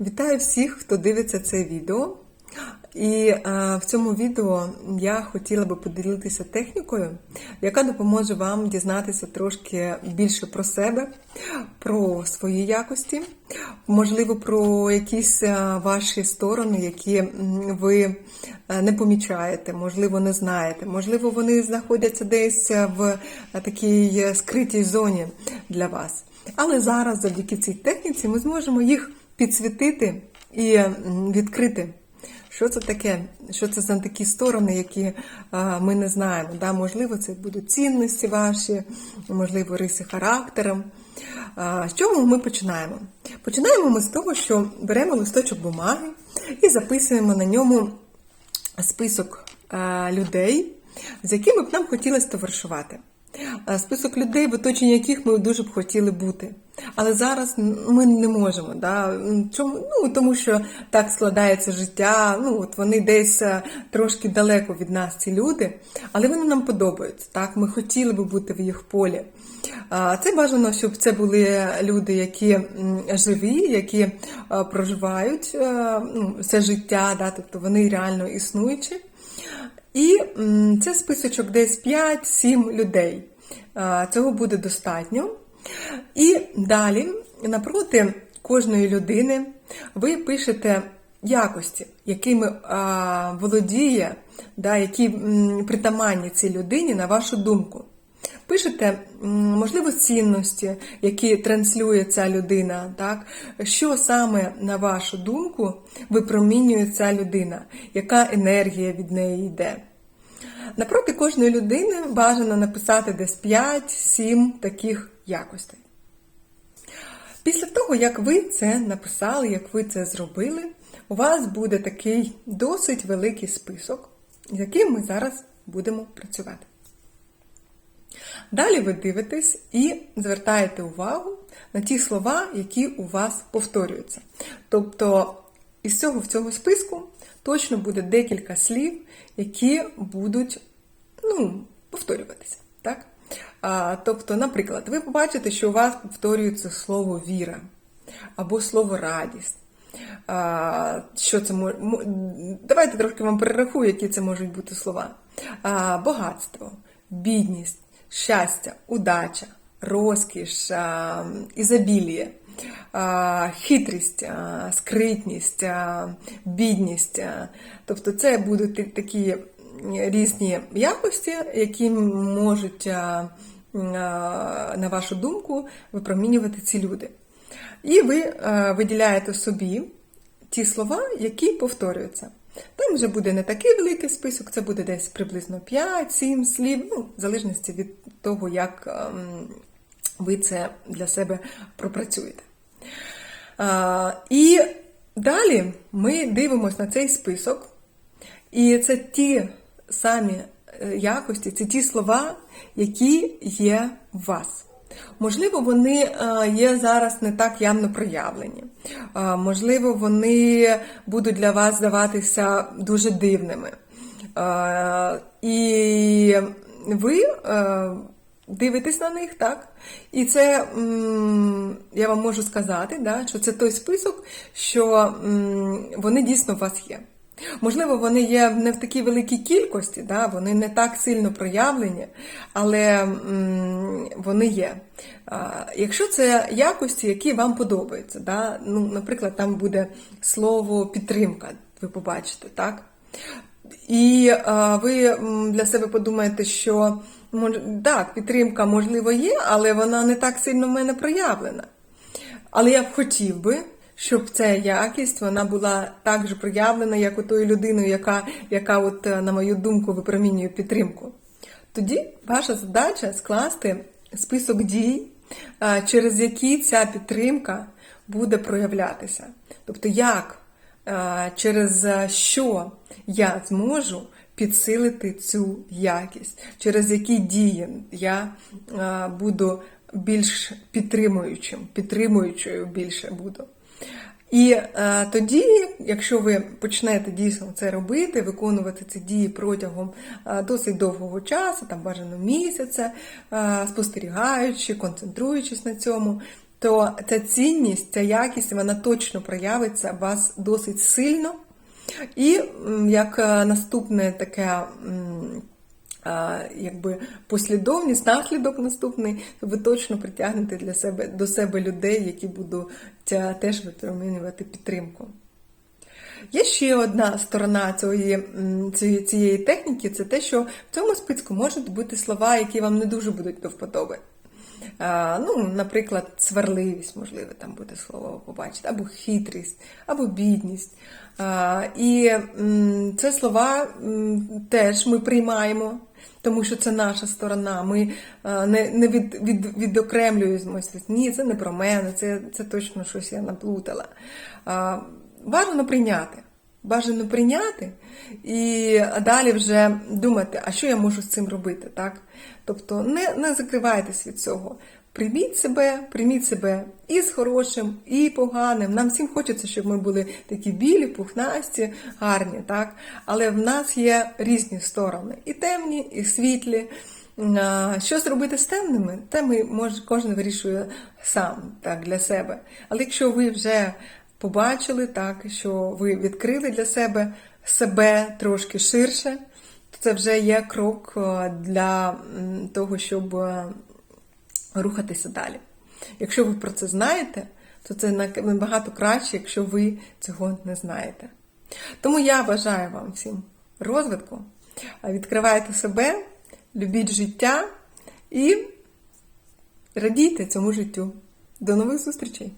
Вітаю всіх, хто дивиться це відео. І е, в цьому відео я хотіла би поділитися технікою, яка допоможе вам дізнатися трошки більше про себе, про свої якості, можливо, про якісь е, ваші сторони, які ви е, не помічаєте, можливо, не знаєте, можливо, вони знаходяться десь в такій скритій зоні для вас. Але зараз, завдяки цій техніці, ми зможемо їх підсвітити і відкрити. Що це таке? Що це за такі сторони, які ми не знаємо? Да? Можливо, це будуть цінності ваші, можливо, риси характеру. А, з чого ми починаємо? Починаємо ми з того, що беремо листочок бумаги і записуємо на ньому список людей, з якими б нам хотілося товаришувати. Список людей, в оточенні яких ми дуже б хотіли бути. Але зараз ми не можемо. Да? Чому? Ну, тому що так складається життя. Ну, от Вони десь е, трошки далеко від нас, ці люди, але вони нам подобаються. Так? Ми хотіли би бути в їх полі. Це бажано, щоб це були люди, які живі, які е, проживають е, ну, все життя, да? тобто вони реально існуючі. І це списочок десь 5-7 людей. Цього буде достатньо. І далі, напроти кожної людини, ви пишете якості, якими а, володіє, да, які м, притаманні цій людині, на вашу думку. Пишете, можливо, цінності, які транслює ця людина, так? що саме, на вашу думку, випромінює ця людина, яка енергія від неї йде. Напроти кожної людини бажано написати десь 5-7 таких якостей. Після того, як ви це написали, як ви це зробили, у вас буде такий досить великий список, з яким ми зараз будемо працювати. Далі ви дивитесь і звертаєте увагу на ті слова, які у вас повторюються. Тобто, із цього в цього списку точно буде декілька слів, які будуть ну, повторюватися. Так? Тобто, наприклад, ви побачите, що у вас повторюється слово віра або слово радість. Що це мож... Давайте трошки вам перерахую, які це можуть бути слова. Багатство, бідність, щастя, удача, розкіш, ізобілія, хитрість, скритність, бідність. Тобто це будуть такі різні якості, які можуть, на вашу думку, випромінювати ці люди. І ви виділяєте собі ті слова, які повторюються. Там вже буде не такий великий список, це буде десь приблизно 5-7 слів, ну, в залежності від того, як ем, ви це для себе пропрацюєте. І далі ми дивимося на цей список, і це ті самі е, якості, це ті слова, які є в вас. Можливо, вони е, є зараз не так явно проявлені. Е, Можливо, вони будуть для вас здаватися дуже дивними. Е, І ви е, дивитесь на них, так? І це я вам можу сказати, що це той список, що вони дійсно у вас є. Можливо, вони є не в такій великій кількості, да, вони не так сильно проявлені, але вони є. Якщо це якості, які вам подобаються, да, ну, наприклад, там буде слово підтримка, ви побачите, так? І ви для себе подумаєте, що так, підтримка, можливо, є, але вона не так сильно в мене проявлена. Але я б хотів би, щоб ця якість вона була так же проявлена, як у тої людини, яка, яка от, е, на мою думку, випромінює підтримку. Тоді ваша задача скласти список дій, е, через які ця підтримка буде проявлятися. Тобто, як, е, через що я зможу підсилити цю якість, через які дії я буду більш підтримуючим, підтримуючою більше буду. І е, тоді, якщо ви почнете дійсно це робити, виконувати ці дії протягом е, досить довгого часу, там бажано місяця, е, спостерігаючи, концентруючись на цьому, то ця цінність, ця якість, вона точно проявиться у вас досить сильно. І як е, наступне таке. Якби послідовність, наслідок наступний, ви точно притягнете для себе до себе людей, які будуть теж випромінювати підтримку. Є ще одна сторона цієї, цієї, техніки, це те, що в цьому списку можуть бути слова, які вам не дуже будуть до вподоби. Ну, наприклад, сварливість, можливо, там буде слово ви побачите, або хитрість, або бідність. І це слова теж ми приймаємо, тому що це наша сторона. Ми не, не від, від, відокремлюємося. Ні, це не про мене, це, це точно щось я наплутала. Важливо прийняти. Бажано прийняти і далі вже думати, а що я можу з цим робити, так? Тобто не, не закривайтесь від цього. Прийміть себе, прийміть себе і з хорошим, і поганим. Нам всім хочеться, щоб ми були такі білі, пухнасті, гарні, так? Але в нас є різні сторони: і темні, і світлі. Що зробити з темними, те ми може кожен вирішує сам так для себе. Але якщо ви вже побачили, так, що ви відкрили для себе себе трошки ширше, то це вже є крок е, для того, щоб е, рухатися далі. Якщо ви про це знаєте, то це набагато краще, якщо ви цього не знаєте. Тому я бажаю вам всім розвитку. Відкривайте себе, любіть життя і радійте цьому життю. До нових зустрічей!